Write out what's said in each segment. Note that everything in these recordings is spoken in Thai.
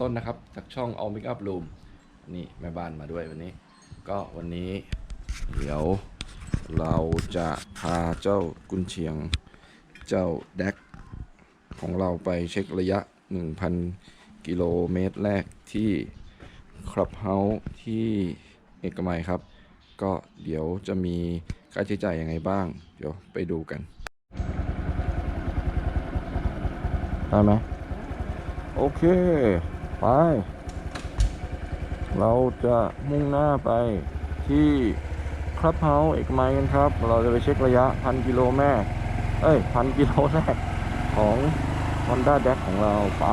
ต้นนะครับ จากช่อง All Make Up Room นี่แม่บ้านมาด้วยวันนี้ ก็วันนี้ เดี๋ยวเราจะพาเจ้ากุนเชียง เจ้าแดกของเราไปเช็คระยะ 1,000 กิโลเมตรแรกที่คลับเฮาส์ที่เอกมัยครับ ก็เดี๋ยวจะมีค่าใช้จ่ายยังไงบ้าง เดี๋ยวไปดูกัน ได้ไหมโอเค ไป เราจะมุ่งหน้าไปที่คลับเฮาส์เอกมัยกันครับ เราจะไปเช็คระยะพันกิโลแม่เอ้ยพันกิโลแรกของ Honda d a c ของเราไป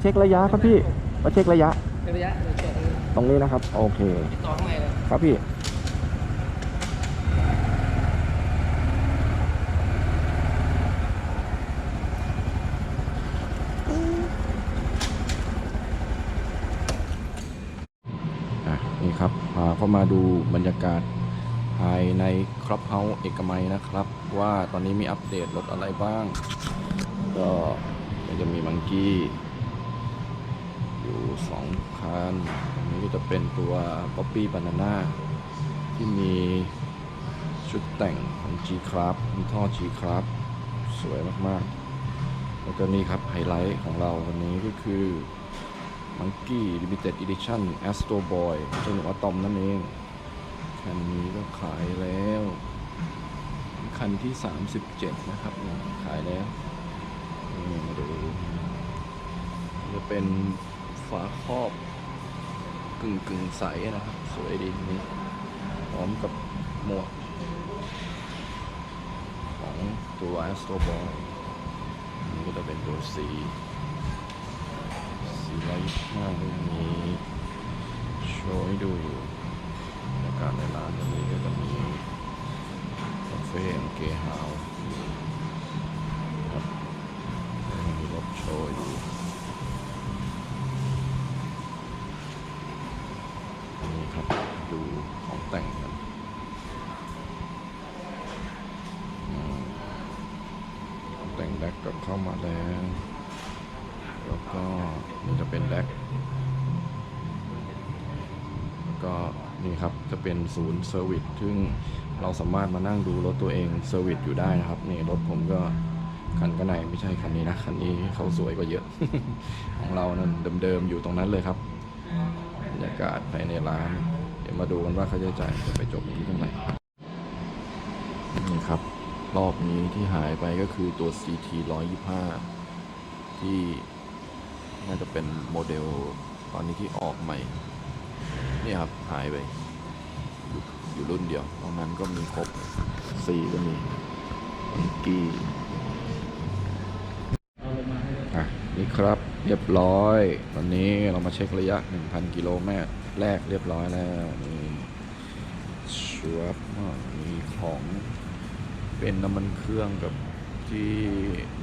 เช็คระยะครับพี่ มาเช็คระยะเป็นระยะเดี๋ยวเช็คตรงนี้นะครับ โอเคต่อข้างในเลยครับพี่ อะนี่ครับพาเข้ามาดูบรรยากาศภายในครอบเฮาส์เอกมัยนะครับ ว่าตอนนี้มีอัปเดตรถอะไรบ้าง ก็ก็จะมีมังกี้ อยู่สองคันอันนี้ก็จะเป็นตัวป๊อปปี้บานาน่าที่มีชุดแต่งของ G Club มีท่อ G Club สวยมากๆ แล้วก็นี่ครับ ไฮไลท์ของเราวันนี้ก็คือ Monkey Limited Edition Astro Boy เจ้าหนูอะตอมนั่นเอง คันนี้ก็ขายแล้ว คันที่ 37 นะครับ ขายแล้ว นี่มาดูจะเป็น ฝาครอบกึ่งกึ่งใสนะครับ สวยดีนี่พร้อมกับหมวกของตัว Astro Boy นี่ก็จะเป็นตัวสี สีไร้ห้ามีโชว์ให้ดูอยู่บรรยากาศในร้านตรงนี้ก็จะมีคาเฟ่เกฮาวครับมีรถโชว์อยู่ นี่ครับ ดูของแต่งกันของแต่งแดกกับเข้ามาแล้ว แล้วก็นี่จะเป็นแดกแล้วก็นี่ครับจะเป็นศูนย์เซอร์วิสซึ่งเราสามารถมานั่งดูรถตัวเองเซอร์วิสอยู่ได้นะครับ นี่รถผมก็คันก็ในไม่ใช่คันนี้นะ คันนี้เขาสวยกว่าเยอะ ของเรานั้นเดิมๆอยู่ตรงนั้นเลยครับบรรยากาศภายในร้าน ดี๋ยวมาดูกันว่าค่าใช้จ่ายจะไปจบที่ตรงไหนนี่ครับ รอบนี้ที่หายไปก็คือตัว CT 125 ที่น่าจะเป็นโมเดลตอนนี้ที่ออกใหม่ นี่ครับ หายไป อยู่อยู่รุ่นเดียวตรงนั้นก็มีครบซีก็มีกี้นี่ครับ เรียบร้อย ตอนนี้เรามาเช็คระยะ 1,000 กิโลเมตรแรกเรียบร้อยแล้วนี่ชัวบมีของเป็นน้ำมันเครื่องกับที่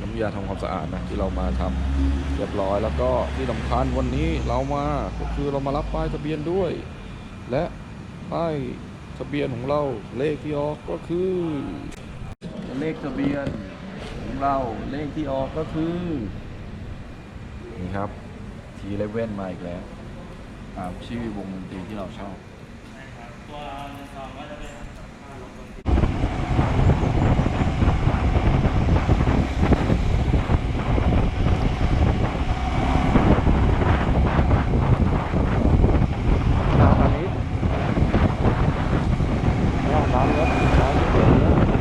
น้ำยาทำความสะอาดนะที่เรามาทำเรียบร้อยแล้วก็ที่สำคัญวันนี้เรามาก็คือเรามารับป้ายทะเบียนด้วย และป้ายทะเบียนของเราเลขที่ออกก็คือ เลขทะเบียนของเราเลขที่ออกก็คือ นี่ครับทีเลเว่นมาอีกแล้วตามชื่อวงดนตรีที่เราชอบน้ำอันนี้น้ำน้ำเยอะน้ำเยอะอะ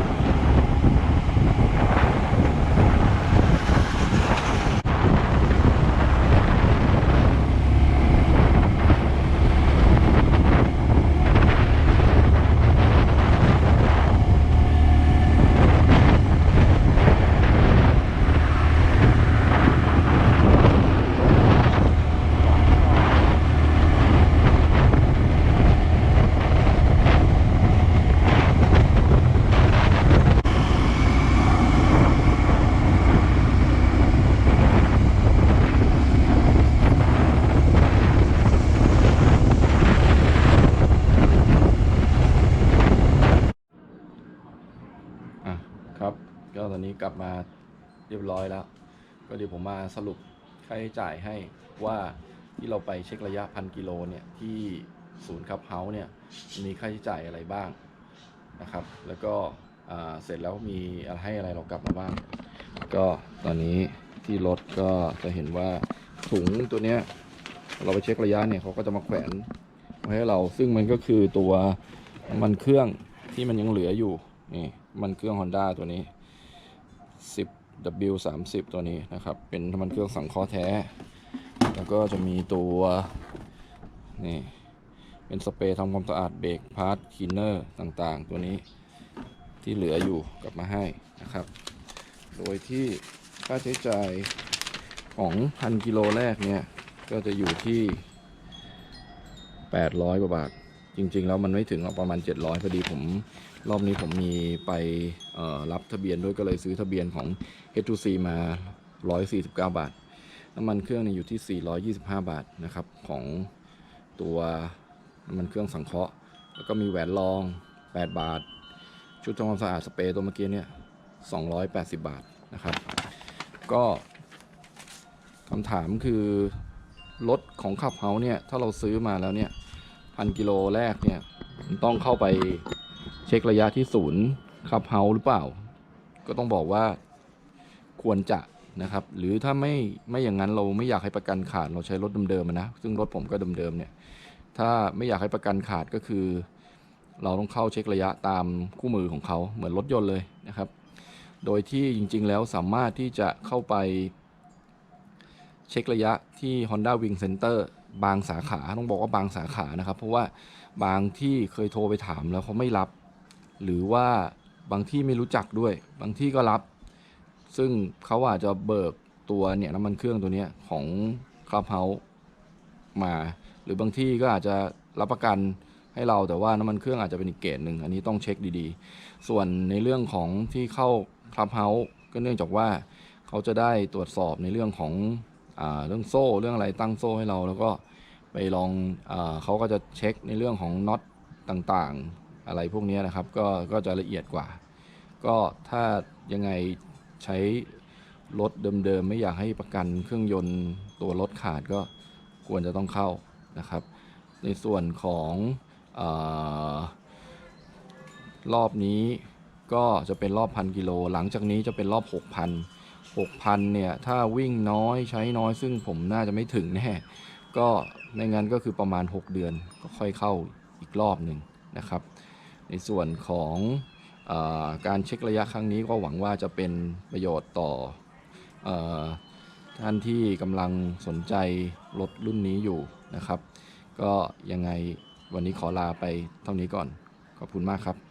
ครับ ก็ต อนนี้กลับมาเรียบร้อยแล้ว ก็เดี๋ยวผมมาสรุปค่าใช้จ่ายให้ว่าที่เราไปเช็คระยะพันกิโลเนี่ยที่ศูนย์คับเฮาส์เนี่ยมีค่าใช้จ่ายอะไรบ้างนะครับ แล้วก็เสร็จแล้วมีอะไรให้อะไรเรากลับมาบ้าง ก็ตอนนี้ที่รถก็จะเห็นว่าถุงตัวเนี้ยเราไปเช็คระยะเนี่ยเขาก็จะมาแขวนไว้ให้เราซึ่งมันก็คือตัวมันเครื่องที่มันยังเหลืออยู่นี่มันเครื่อง Honda ตัวนี้ 10 W 3 0ตัวนี้นะครับ เป็นน้ำมันเครื่องสังเคราะห์แท้ แล้วก็จะมีตัวนี่เป็นสเปรย์ทำความสะอาดเบรกพาร์ทคีนเนอร์ต่างๆ ตัวนี้ที่เหลืออยู่กลับมาให้นะครับ โดยที่ค่าใช้จ่ายของพันกิโลแรกเนี่ย ก็จะอยู่ที่ 800 กว่าบาท จริง ๆ แล้วมันไม่ถึงหรอกประมาณ 700พอดีผม รอบนี้ผมมีไปรับทะเบียนด้วยก็เลยซื้อทะเบียนของ H2C มา 149 บาท น้ำมันเครื่องนี่อยู่ที่ 425 บาทนะครับของตัวน้ำมันเครื่องสังเคราะห์ แล้วก็มีแหวนรอง 8 บาท ชุดทำความสะอาดสเปรย์ตัวเมื่อกี้เนี่ย 280 บาทนะครับ ก็คำถามคือรถของขับเฮาเนี่ย ถ้าเราซื้อมาแล้วเนี่ยพันกิโลแรกเนี่ยมันต้องเข้าไป เช็คระยะที่ศูนย์ขับเฮาหรือเปล่า ก็ต้องบอกว่าควรจะนะครับ หรือถ้าไม่ไม่อย่างนั้นเราไม่อยากให้ประกันขาดเราใช้รถเดิมๆนะ ซึ่งรถผมก็เดิมๆเนี่ย ถ้าไม่อยากให้ประกันขาดก็คือ เราต้องเข้าเช็คระยะตามคู่มือของเขาเหมือนรถยนต์เลยนะครับ โดยที่จริงๆแล้วสามารถที่จะเข้าไป เช็คระยะที่ Honda Wing Center บางสาขาต้องบอกว่าบางสาขานะครับ เพราะว่าบางที่เคยโทรไปถามแล้วเขาไม่รับ หรือว่าบางที่ไม่รู้จักด้วย บางที่ก็รับ ซึ่งเขาอาจจะเบิกตัวเนี่ยน้ำมันเครื่องตัวนี้ของ Clubhouse มา หรือบางที่ก็อาจจะรับประกันให้เราแต่ว่าน้ำมันเครื่องอาจจะเป็นอีกเกรดหนึ่งอันนี้ต้องเช็คดีๆ ส่วนในเรื่องของที่เข้า Clubhouse ก็เนื่องจากว่าเขาจะได้ตรวจสอบในเรื่องของอเรื่องโซ่เรื่องอะไรตั้งโซ่ให้เรา แล้วก็ไปลองอเขาก็จะเช็คในเรื่องของน็อตต่างๆ อะไรพวกนี้นะครับก็ก็จะละเอียดกว่า ก็ถ้ายังไงใช้รถเดิมๆ ไม่อยากให้ประกันเครื่องยนต์ตัวรถขาดก็ควรจะต้องเข้านะครับ ในส่วนของอรอบนี้ก็จะเป็นรอบพันกิโล หลังจากนี้จะเป็นรอบ 6,000 6,000เนี่ยถ้าวิ่งน้อยใช้น้อยซึ่งผมน่าจะไม่ถึงแน่ก็ไม่งั้นก็คือประมาณ 6 เดือนก็ค่อยเข้าอีกรอบหนึ่งนะครับ ในส่วนของอการเช็คระยะครั้งนี้ก็หวังว่าจะเป็นประโยชน์ต่ออท่านที่กำลังสนใจรถรุ่นนี้อยู่นะครับ ก็ยังไงวันนี้ขอลาไปเท่านี้ก่อน ขอบคุณมากครับ